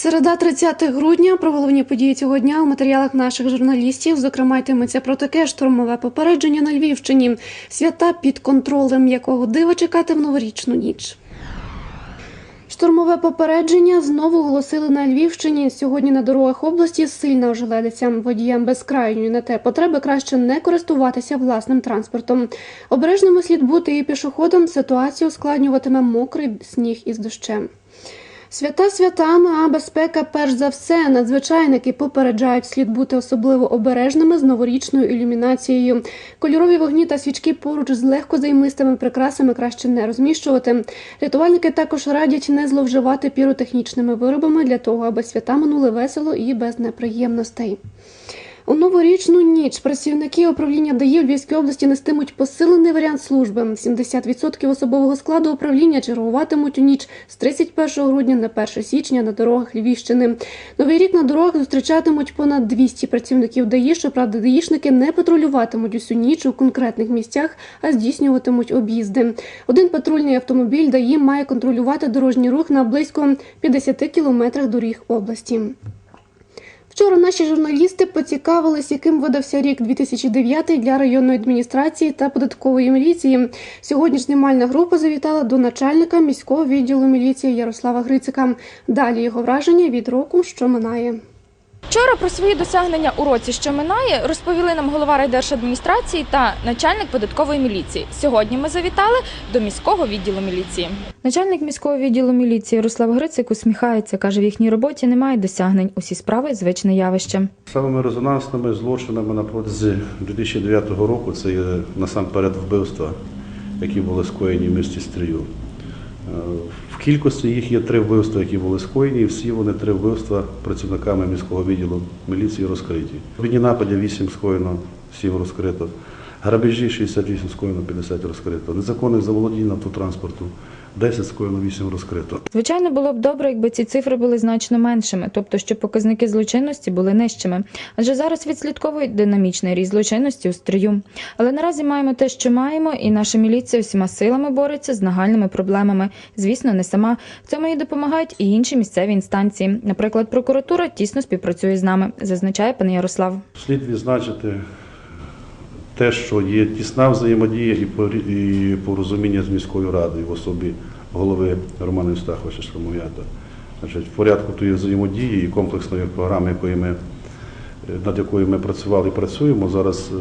Середа 30 грудня про головні події цього дня у матеріалах наших журналістів. Зокрема, йтиметься про таке штурмове попередження на Львівщині, свята під контролем якого дива чекати в новорічну ніч. Штурмове попередження знову оголосили на Львівщині. Сьогодні на дорогах області сильна ожеледиця. Водіям без крайньої на те потреби краще не користуватися власним транспортом. Обережними слід бути і пішоходам. Ситуацію ускладнюватиме мокрий сніг із дощем. Свята святами, а безпека перш за все. Надзвичайники попереджають, слід бути особливо обережними з новорічною ілюмінацією. Кольорові вогні та свічки поруч з легко займистими прикрасами краще не розміщувати. Рятувальники також радять не зловживати піротехнічними виробами для того, аби свята минули весело і без неприємностей. У новорічну ніч працівники управління ДАІ в Львівській області нестимуть посилений варіант служби. 70% особового складу управління чергуватимуть у ніч з 31 грудня на 1 січня на дорогах Львівщини. Новий рік на дорогах зустрічатимуть понад 200 працівників ДАІ. Щоправда, даїшники не патрулюватимуть усю ніч у конкретних місцях, а здійснюватимуть об'їзди. Один патрульний автомобіль ДАІ має контролювати дорожній рух на близько 50 кілометрах доріг області. Вчора наші журналісти поцікавились, яким видався рік 2009 для районної адміністрації та податкової міліції. Сьогодні ж знімальна група завітала до начальника міського відділу міліції Ярослава Грицика. Далі його враження від року, що минає. Вчора про свої досягнення у році, що минає, розповіли нам голова райдержадміністрації та начальник податкової міліції. Сьогодні ми завітали до міського відділу міліції. Начальник міського відділу міліції Ярослав Грицик усміхається, каже, в їхній роботі немає досягнень. Усі справи звичне явище. Самими резонансними злочинами на протязі 2009 року це є насамперед вбивства, які були скоєні в місті Стрію. Кількості їх є три вбивства, які були скоєні, і всі вони три вбивства працівниками міського відділу міліції розкриті. Відні нападів 8 скоєно, 7 розкрито. Грабежі 68 скоєно, 50 розкрито. Незаконних заволодінь автотранспорту 10 скоєно, 8 розкрито. Звичайно, було б добре, якби ці цифри були значно меншими, тобто щоб показники злочинності були нижчими. Адже зараз відслідковують динамічний ріст злочинності у стрію. Але наразі маємо те, що маємо, і наша міліція всіма силами бореться з нагальними проблемами. Звісно, не сама. В цьому їй допомагають і інші місцеві інстанції. Наприклад, прокуратура тісно співпрацює з нами, зазначає пан Ярослав. Слід відзначити те, що є тісна взаємодія і порозуміння з міською радою в особі голови Романа Євстаховича Шрамов'ята. В порядку тої взаємодії і комплексної програми, над якою ми працювали і працюємо, зараз е,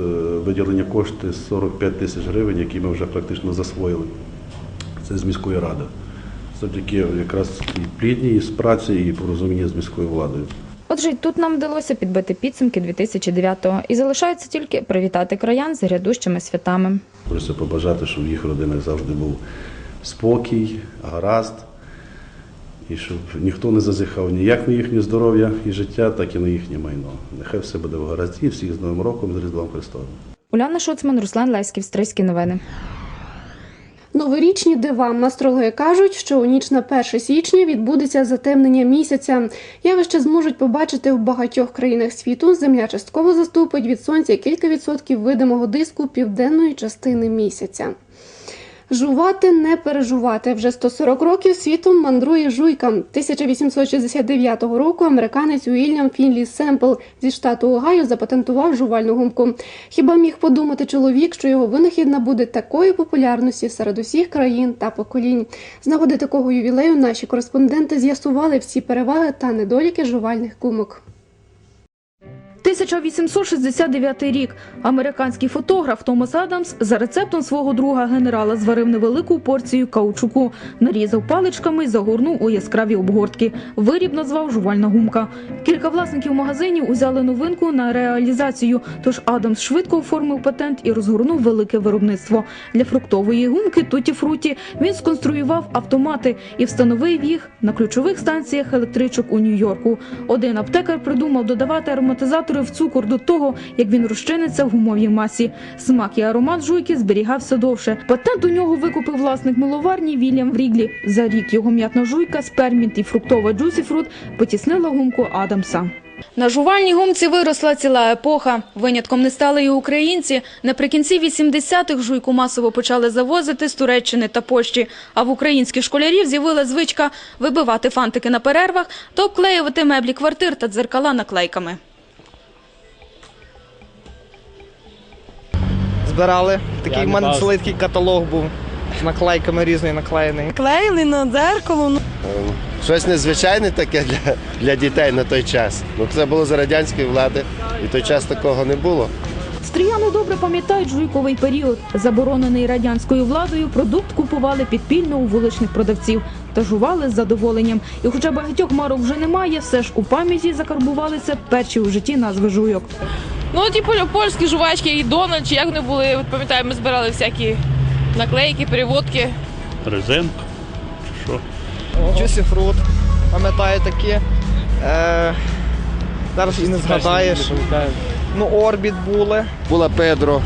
виділення кошти 45 тисяч гривень, які ми вже практично засвоїли. Це з міської ради. Завдяки якраз і плідній і праці, і порозуміння з міською владою. Отже, й тут нам вдалося підбити підсумки 2009-го. і залишається тільки привітати краян з грядущими святами. Хочеться побажати, щоб в їх родинах завжди був спокій, гаразд, і щоб ніхто не зазіхав ніяк на їхнє здоров'я і життя, так і на їхнє майно. Нехай все буде в гаразді, всіх з Новим роком, з Різдвом Христовим. Уляна Шуцман, Руслан Леськів, Стрийські новини. Новорічні дива астрологи кажуть, що у ніч на 1 січня відбудеться затемнення місяця. Явище зможуть побачити в багатьох країнах світу. Земля частково заступить від сонця кілька відсотків видимого диску південної частини місяця. Жувати не пережувати. Вже 140 років світом мандрує жуйка. 1869 року американець Уільям Фінлі Семпл зі штату Огайо запатентував жувальну гумку. Хіба міг подумати чоловік, що його винахід набуде такої популярності серед усіх країн та поколінь? З нагоди такого ювілею наші кореспонденти з'ясували всі переваги та недоліки жувальних гумок. 1869 рік. Американський фотограф Томас Адамс за рецептом свого друга генерала зварив невелику порцію каучуку, нарізав паличками і загорнув у яскраві обгортки. Виріб назвав жувальна гумка. Кілька власників магазинів узяли новинку на реалізацію. Тож Адамс швидко оформив патент і розгорнув велике виробництво. Для фруктової гумки туті фруті він сконструював автомати і встановив їх на ключових станціях електричок у Нью-Йорку. Один аптекар придумав додавати ароматизатори в цукор до того, як він розчиниться в гумовій масі. Смак і аромат жуйки зберігався довше. Патент у нього викупив власник миловарні Вільям Вріглі. За рік його м'ятна жуйка, спермінт і фруктова джусіфрут потіснила гумку Адамса. На жувальній гумці виросла ціла епоха. Винятком не стали і українці. Наприкінці 80-х жуйку масово почали завозити з Туреччини та Польщі. А в українських школярів з'явила звичка вибивати фантики на перервах та обклеювати меблі квартир та дзеркала наклейками. Збирали. Такий в мене цілий такий каталог був з наклейками різний наклеєний. Клеїли на дзеркало. ну, Щось незвичайне таке для, для дітей на той час. Ну це було за радянської влади, і той час такого не було. Стріяни добре пам'ятають жуйковий період. Заборонений радянською владою, продукт купували підпільно у вуличних продавців та жували з задоволенням. І хоча багатьох марок вже немає, все ж у пам'яті закарбувалися перші у житті назви жуйок. Ну, ті поль- польські жувачки і Дональд, чи як вони були, от пам'ятаю, ми збирали всякі наклейки, переводки. Резинка. Що? Juicy Fruit, пам'ятаю такі. Е, зараз і не згадаєш. Ну, Орбіт були. Була Педро,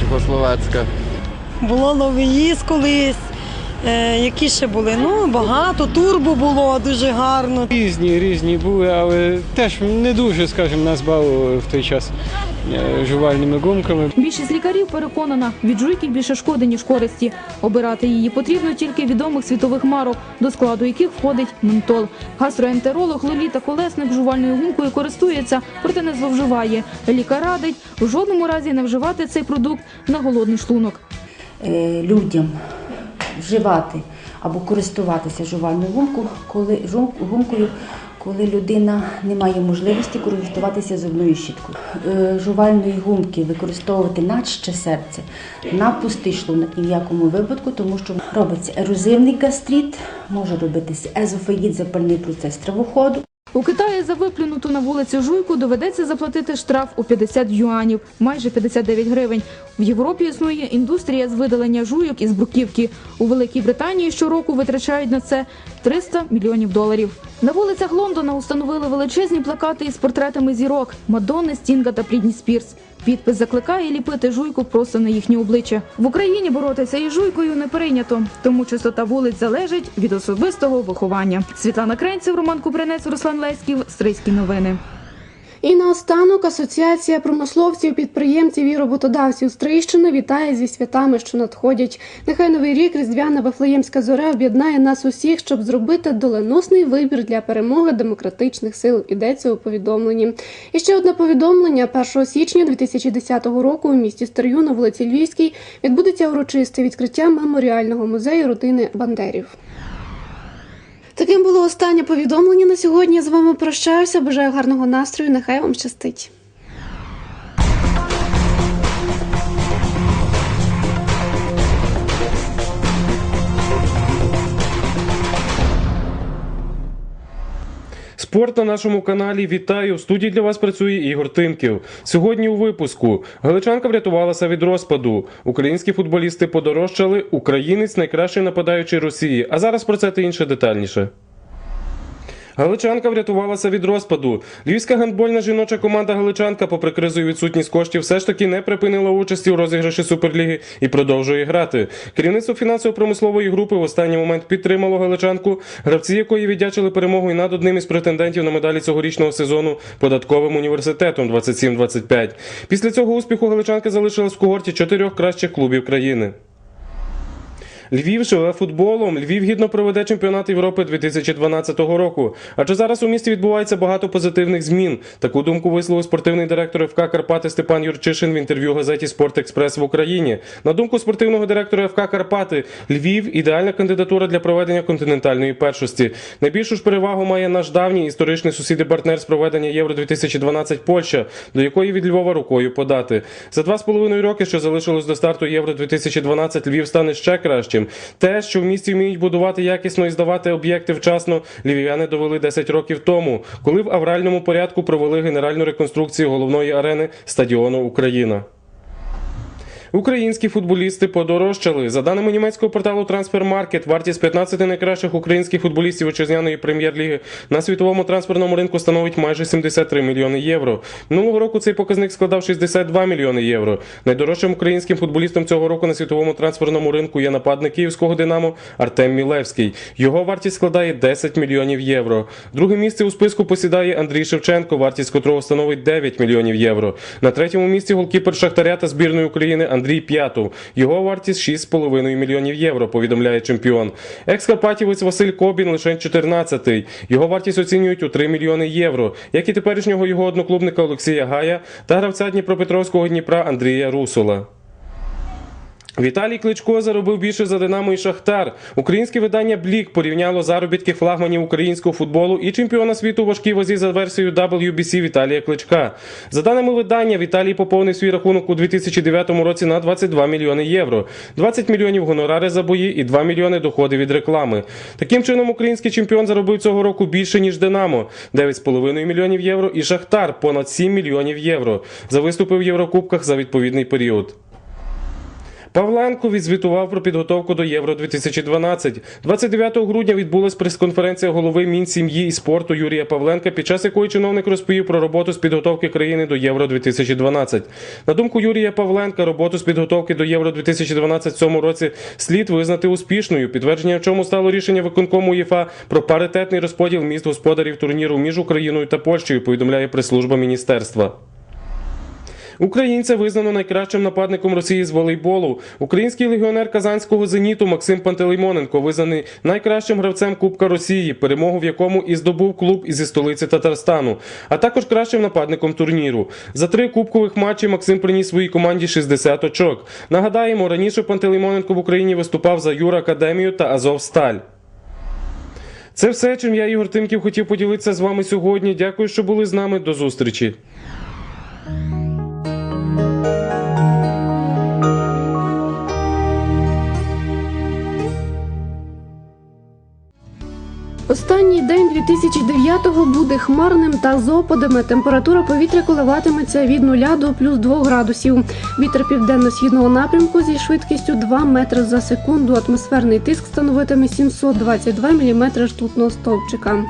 чехословацька. Було ловіїз колись. Е, які ще були? Ну, багато. Турбо було дуже гарно. Різні, різні були, але теж не дуже, скажімо, нас бавили в той час е, жувальними гумками. Більшість лікарів переконана, від жуйки більше шкоди, ніж користі. Обирати її потрібно тільки відомих світових марок, до складу яких входить ментол. Гастроентеролог Лоліта Колесник жувальною гумкою користується, проте не зловживає. Лікар радить в жодному разі не вживати цей продукт на голодний шлунок. е, людям вживати або користуватися жувальною гумкою, коли, гумкою, коли людина не має можливості користуватися зубною щіткою. Е, Жувальної гумки використовувати на ще серце, на пустий шлунок ні в якому випадку, тому що робиться ерозивний гастрит, може робитися езофагіт, запальний процес травоходу. У Китаї за виплюнуту на вулицю жуйку доведеться заплатити штраф у 50 юанів, майже 59 гривень. В Європі існує індустрія з видалення жуйок із бруківки. У Великій Британії щороку витрачають на це 300 мільйонів доларів. На вулицях Лондона установили величезні плакати із портретами зірок Мадонни, Стінга та Прідні Спірс. Підпис закликає ліпити жуйку просто на їхнє обличчя. В Україні боротися із жуйкою не прийнято, тому чистота вулиць залежить від особистого виховання. Світлана Кренців, Роман Купринець, Руслан Леськів, Стрийські новини. І наостанок Асоціація промисловців, підприємців і роботодавців Стрийщини вітає зі святами, що надходять. Нехай новий рік Різдвяна Вифлеємська зоря об'єднає нас усіх, щоб зробити доленосний вибір для перемоги демократичних сил. Йдеться у повідомленні. І ще одне повідомлення: 1 січня 2010 року у місті Стрию на вулиці Львівській відбудеться урочисте відкриття меморіального музею родини Бандерів. Таким було останнє повідомлення на сьогодні. Я з вами прощаюся. Бажаю гарного настрою. Нехай вам щастить. Спорт на нашому каналі. Вітаю! В студії для вас працює Ігор Тимків. Сьогодні у випуску Галичанка врятувалася від розпаду. Українські футболісти подорожчали. Українець найкращий нападаючий Росії. А зараз про це та інше детальніше. Галичанка врятувалася від розпаду. Львівська гандбольна жіноча команда Галичанка, попри кризу і відсутність коштів, все ж таки не припинила участі у розіграші Суперліги і продовжує грати. Керівництво фінансово-промислової групи в останній момент підтримало Галичанку, гравці якої віддячили перемогою над одним із претендентів на медалі цьогорічного сезону податковим університетом 27-25. Після цього успіху Галичанка залишилась в когорті чотирьох кращих клубів країни. Львів живе футболом. Львів гідно проведе чемпіонат Європи 2012 року. Адже зараз у місті відбувається багато позитивних змін. Таку думку висловив спортивний директор ФК Карпати Степан Юрчишин в інтерв'ю газеті Спорт Експрес в Україні. На думку спортивного директора ФК Карпати, Львів ідеальна кандидатура для проведення континентальної першості. Найбільшу ж перевагу має наш давній історичний сусід і партнер з проведення Євро 2012 Польща, до якої від Львова рукою подати. За два з половиною роки, що залишилось до старту Євро 2012, Львів стане ще кращим. Те, що в місті вміють будувати якісно і здавати об'єкти вчасно, львів'яни довели 10 років тому, коли в авральному порядку провели генеральну реконструкцію головної арени стадіону Україна. Українські футболісти подорожчали. За даними німецького порталу Трансфермаркет, вартість 15 найкращих українських футболістів вітчизняної прем'єр-ліги на світовому трансферному ринку становить майже 73 мільйони євро. Минулого року цей показник складав 62 мільйони євро. Найдорожчим українським футболістом цього року на світовому трансферному ринку є нападник київського Динамо Артем Мілевський. Його вартість складає 10 мільйонів євро. Друге місце у списку посідає Андрій Шевченко, вартість котрого становить 9 мільйонів євро. На третьому місці голкіпер Шахтаря та збірної України Андрій П'ятов. Його вартість 6,5 мільйонів євро, повідомляє чемпіон. Екс-карпатівець Василь Кобін лише 14-й. Його вартість оцінюють у 3 мільйони євро, як і теперішнього його одноклубника Олексія Гая та гравця Дніпропетровського Дніпра Андрія Русола. Віталій Кличко заробив більше за Динамо і Шахтар. Українське видання Блік порівняло заробітки флагманів українського футболу і чемпіона світу у важкій вазі за версією WBC Віталія Кличка. За даними видання, Віталій поповнив свій рахунок у 2009 році на 22 мільйони євро, 20 мільйонів гонорари за бої і 2 мільйони доходи від реклами. Таким чином, український чемпіон заробив цього року більше ніж Динамо 9,5 мільйонів євро і Шахтар понад 7 мільйонів євро за виступи в Єврокубках за відповідний період. Павленко відзвітував про підготовку до Євро 2012. 29 грудня відбулась прес-конференція голови Мінсім'ї і спорту Юрія Павленка, під час якої чиновник розповів про роботу з підготовки країни до Євро 2012. На думку Юрія Павленка, роботу з підготовки до Євро 2012 в цьому році слід визнати успішною. Підтвердження в чому стало рішення виконкому УЄФА про паритетний розподіл міст господарів турніру між Україною та Польщею. Повідомляє прес-служба міністерства. Українця визнано найкращим нападником Росії з волейболу. Український легіонер казанського зеніту Максим Пантелеймоненко визнаний найкращим гравцем Кубка Росії, перемогу в якому і здобув клуб ізі столиці Татарстану, а також кращим нападником турніру. За три кубкових матчі Максим приніс своїй команді 60 очок. Нагадаємо, раніше Пантелеймоненко в Україні виступав за Юра Академію та Азов Сталь. Це все, чим я Ігор Тимків хотів поділитися з вами сьогодні. Дякую, що були з нами. До зустрічі. Останній день 2009-го буде хмарним та з опадами. Температура повітря коливатиметься від 0 до плюс 2 градусів. Вітер південно-східного напрямку зі швидкістю 2 метри за секунду. Атмосферний тиск становитиме 722 мм ртутного стовпчика.